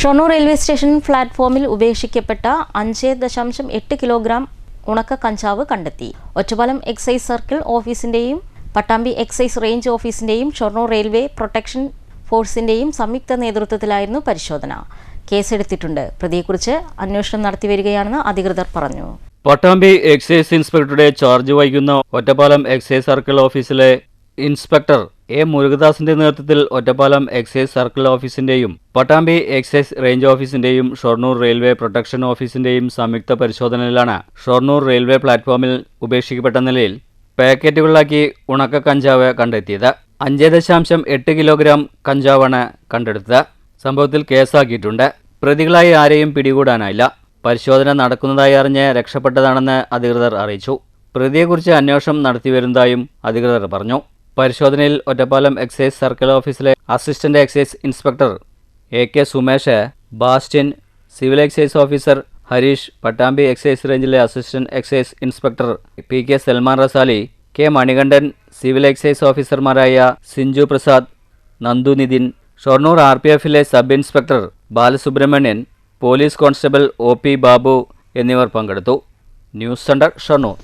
Shoranur railway station പ്ലാറ്റ്ഫോമിൽ ഉപേക്ഷിക്കപ്പെട്ട അഞ്ച് ദശാംശം എട്ട് കിലോഗ്രാം ഉണക്ക കഞ്ചാവ് കണ്ടെത്തി. ഒറ്റപ്പാലം എക്സൈസ് സർക്കിൾ ഓഫീസിന്റെയും പട്ടാമ്പി എക്സൈസ് റേഞ്ച് ഓഫീസിന്റെയും ഷൊർണൂർ റെയിൽവേ പ്രൊട്ടക്ഷൻ ഫോഴ്സിന്റെയും സംയുക്ത നേതൃത്വത്തിലായിരുന്നു പരിശോധന. കേസെടുത്തിട്ടുണ്ട്. പ്രതിയെക്കുറിച്ച് അന്വേഷണം നടത്തിവരികയാണെന്ന് അധികൃതർ പറഞ്ഞു. പട്ടാമ്പി എക്സൈസ് ഇൻസ്പെക്ടറുടെ ചാർജ് വഹിക്കുന്ന ഒറ്റപ്പാലം എക്സൈസ് സർക്കിൾ ഓഫീസിലെ ഇൻസ്പെക്ടർ എ മുരുകദാസിന്റെ നേതൃത്വത്തിൽ ഒറ്റപ്പാലം എക്സൈസ് സർക്കിൾ ഓഫീസിന്റെയും പട്ടാമ്പി എക്സൈസ് റേഞ്ച് ഓഫീസിന്റെയും ഷൊർണൂർ റെയിൽവേ പ്രൊട്ടക്ഷൻ ഓഫീസിന്റെയും സംയുക്ത പരിശോധനയിലാണ് ഷൊർണൂർ റെയിൽവേ പ്ലാറ്റ്ഫോമിൽ ഉപേക്ഷിക്കപ്പെട്ട നിലയിൽ പാക്കറ്റുകളിലാക്കി ഉണക്ക കഞ്ചാവ് കണ്ടെത്തിയത്. അഞ്ച് ദശാംശം എട്ട് കിലോഗ്രാം കഞ്ചാവാണ് കണ്ടെടുത്തത്. സംഭവത്തിൽ കേസാക്കിയിട്ടുണ്ട്. പ്രതികളായി ആരെയും പിടികൂടാനായില്ല. പരിശോധന നടക്കുന്നതായി അറിഞ്ഞ് രക്ഷപ്പെട്ടതാണെന്ന് അധികൃതർ അറിയിച്ചു. പ്രതിയെക്കുറിച്ച് അന്വേഷണം നടത്തിവരുന്നതായും അധികൃതർ പറഞ്ഞു. പരിശോധനയിൽ ഒറ്റപ്പാലം എക്സൈസ് സർക്കിൾ ഓഫീസിലെ assistant excise inspector A K Sumesh Bastin civil excise officer Harish Pattambi excise റേഞ്ചിലെ assistant excise inspector P K Salman Rasali K Manikandan civil excise ഓഫീസർമാരായ സിഞ്ചു പ്രസാദ് നന്ദു നിതിൻ ഷൊർണൂർ ആർ പി എഫിലെ sub inspector Balasubramanian police constable O P Babu എന്നിവർ പങ്കെടുത്തു. News centre Shoranur.